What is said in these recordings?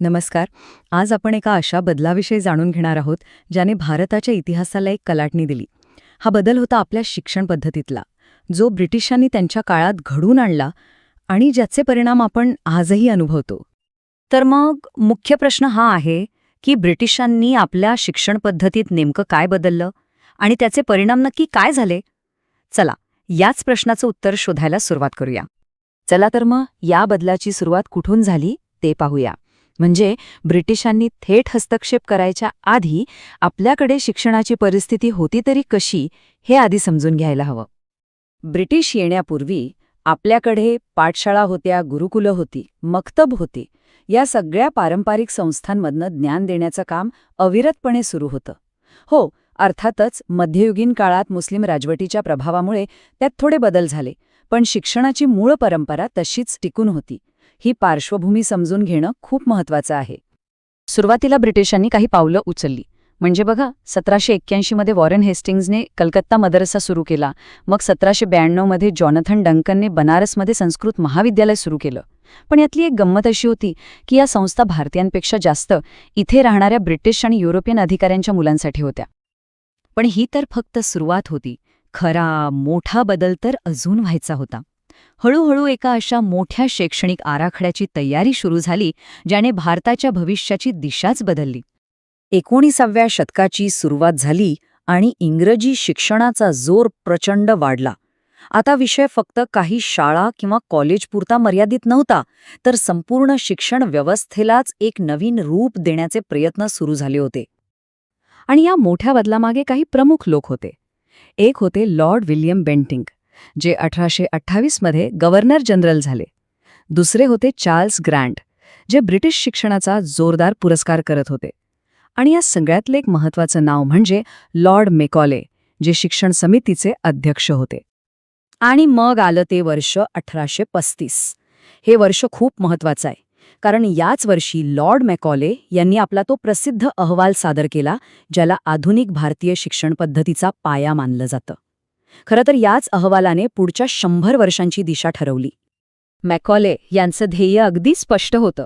नमस्कार. आज आपण एका अशा बदलाविषयी जाणून घेणार आहोत ज्याने भारताच्या इतिहासाला एक कलाटणी दिली. हा बदल होता आपल्या शिक्षण पद्धतीतला. जो ब्रिटिशांनी त्यांच्या काळात घडून आणला आणि ज्याचे परिणाम आपण आजही अनुभवतो. तर मग मुख्य प्रश्न हा आहे की ब्रिटिशांनी आपल्या शिक्षण पद्धतीत नेमकं काय बदललं आणि त्याचे परिणाम नक्की काय झाले? चला याच प्रश्नाचं उत्तर शोधायला सुरुवात करूया. चला तर मग या बदलाची सुरुवात कुठून झाली ते पाहूया. म्हणजे ब्रिटिशांनी थेट हस्तक्षेप करायच्या आधी आपल्याकडे शिक्षणाची परिस्थिती होती तरी कशी हे आधी समजून घ्यायला हवं. ब्रिटिश येण्यापूर्वी आपल्याकडे पाठशाळा होत्या गुरुकुलं होती मक्तब होती. या सगळ्या पारंपरिक संस्थांमधनं ज्ञान देण्याचं काम अविरतपणे सुरू होतं. हो अर्थातच मध्ययुगीन काळात मुस्लिम राजवटीच्या प्रभावामुळे त्यात थोडे बदल झाले पण शिक्षणाची मूळ परंपरा तशीच टिकून होती. ही पार्श्वभूमी समजून घेणं खूप महत्वाचं आहे. सुरुवातीला ब्रिटिशांनी काही पावलं उचलली. म्हणजे बघा सतराशे एक्क्याऐंशीमध्ये वॉरेन हेस्टिंग्जने कलकत्ता मदरसा सुरू केला. मग सतराशे ब्याण्णवमध्ये जॉनथन डंकनने बनारसमध्ये संस्कृत महाविद्यालय सुरू केलं. पण यातली एक गंमत अशी होती की या संस्था भारतीयांपेक्षा जास्त इथे राहणाऱ्या ब्रिटिश आणि युरोपियन अधिकाऱ्यांच्या मुलांसाठी होत्या. पण ही तर फक्त सुरुवात होती. खरा मोठा बदल तर अजून व्हायचा होता. हळूहळू एका अशा मोठ्या शैक्षणिक आराखड्याची तयारी सुरू झाली ज्याने भारताच्या भविष्याची दिशाच बदलली. एकोणीसाव्या शतकाची सुरुवात झाली आणि इंग्रजी शिक्षणाचा जोर प्रचंड वाढला. आता विषय फक्त काही शाळा किंवा कॉलेजपुरता मर्यादित नव्हता तर संपूर्ण शिक्षण व्यवस्थेलाच एक नवीन रूप देण्याचे प्रयत्न सुरू झाले होते. आणि या मोठ्या बदलामागे काही प्रमुख लोक होते. एक होते लॉर्ड विल्यम बेंटिंग जे अठराशे अठ्ठावीसमध्ये गव्हर्नर जनरल झाले. दुसरे होते चार्ल्स ग्रँट जे ब्रिटिश शिक्षणाचा जोरदार पुरस्कार करत होते. आणि या सगळ्यातलं एक महत्वाचं नाव म्हणजे लॉर्ड मेकॉले जे शिक्षण समितीचे अध्यक्ष होते. आणि मग आलं ते वर्ष अठराशे पस्तीस. हे वर्ष खूप महत्वाचं आहे कारण याच वर्षी लॉर्ड मॅकॉले यांनी आपला तो प्रसिद्ध अहवाल सादर केला ज्याला आधुनिक भारतीय शिक्षण पद्धतीचा पाया मानलं जातं. खरं तर याच अहवालाने पुढच्या शंभर वर्षांची दिशा ठरवली. मॅकॉले यांचं ध्येय अगदी स्पष्ट होतं.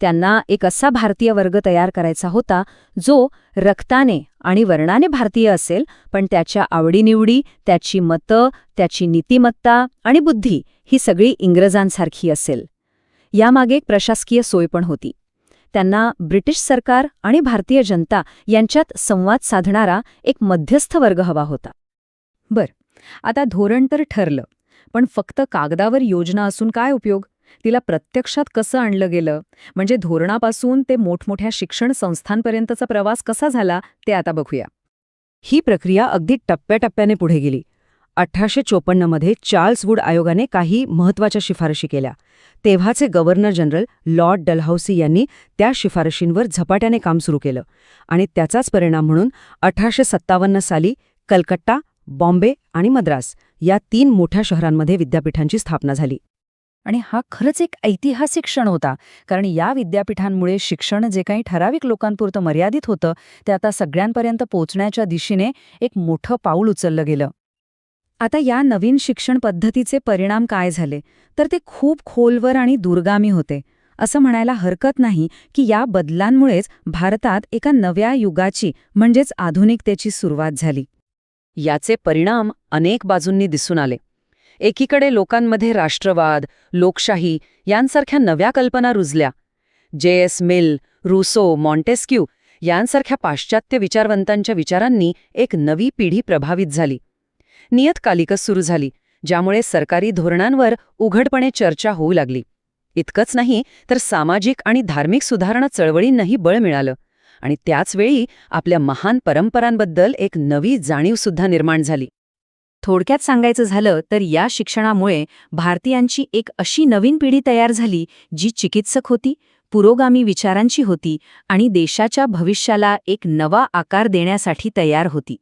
त्यांना एक असा भारतीय वर्ग तयार करायचा होता जो रक्ताने आणि वर्णाने भारतीय असेल पण त्याच्या आवडीनिवडी त्याची मतं त्याची नीतिमत्ता आणि बुद्धी ही सगळी इंग्रजांसारखी असेल. यामागे एक प्रशासकीय सोय पण होती. त्यांना ब्रिटिश सरकार आणि भारतीय जनता यांच्यात संवाद साधणारा एक मध्यस्थ वर्ग हवा होता. बर. आता धोरण तर ठरलं पण फक्त कागदावर योजना असून काय उपयोग? तिला प्रत्यक्षात कसं आणलं गेलं? म्हणजे धोरणापासून ते मोठमोठ्या शिक्षण संस्थांपर्यंतचा प्रवास कसा झाला ते आता बघूया. ही प्रक्रिया अगदी टप्प्याटप्प्याने पुढे गेली. अठराशे चोपन्नमध्ये चार्ल्स वूड आयोगाने काही महत्त्वाच्या शिफारशी केल्या. तेव्हाचे गव्हर्नर जनरल लॉर्ड डलहौसी यांनी त्या शिफारशींवर झपाट्याने काम सुरू केलं आणि त्याचाच परिणाम म्हणून अठराशे सत्तावन्न साली कलकत्ता बॉम्बे आणि मद्रास या तीन मोठ्या शहरांमध्ये विद्यापीठांची स्थापना झाली. आणि हा खरंच एक ऐतिहासिक क्षण होता कारण या विद्यापीठांमुळे शिक्षण जे काही ठराविक लोकांपुरतं मर्यादित होतं ते आता सगळ्यांपर्यंत पोचण्याच्या दिशेने एक मोठं पाऊल उचललं गेलं. आता या नवीन शिक्षण पद्धतीचे परिणाम काय झाले? तर ते खूप खोलवर आणि दूरगामी होते. असं म्हणायला हरकत नाही की या बदलांमुळेच भारतात एका नव्या युगाची म्हणजेच आधुनिकतेची सुरुवात झाली. याचे परिणाम अनेक बाजूंनी दिसून आले. एकीकडे लोकांमध्ये राष्ट्रवाद लोकशाही यांसारख्या नव्या कल्पना रुजल्या. जे एस मिल रुसो मॉन्टेस्क्यू यांसारख्या पाश्चात्य विचारवंतांच्या विचारांनी एक नवी पिढी प्रभावित झाली. नियतकालिकच सुरू झाली ज्यामुळे सरकारी धोरणांवर उघडपणे चर्चा होऊ लागली. इतकंच नाही तर सामाजिक आणि धार्मिक सुधारणा चळवळींनाही बळ मिळालं. आणि त्याचवेळी आपल्या महान परंपरांबद्दल एक नवी जाणीवसुद्धा निर्माण झाली. थोडक्यात सांगायचं झालं तर या शिक्षणामुळे भारतीयांची एक अशी नवीन पिढी तयार झाली जी चिकित्सक होती पुरोगामी विचारांची होती आणि देशाच्या भविष्याला एक नवा आकार देण्यासाठी तयार होती.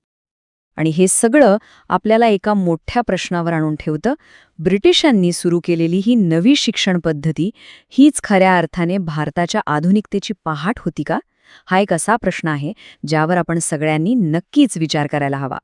आणि हे सगळं आपल्याला एका मोठ्या प्रश्नावर आणून ठेवतं. ब्रिटिशांनी सुरू केलेली ही नवी शिक्षण पद्धती हीच खऱ्या अर्थाने भारताच्या आधुनिकतेची पहाट होती का? हा एक असा प्रश्न आहे ज्यावर आपण सगळ्यांनी नक्कीच विचार करायला हवा.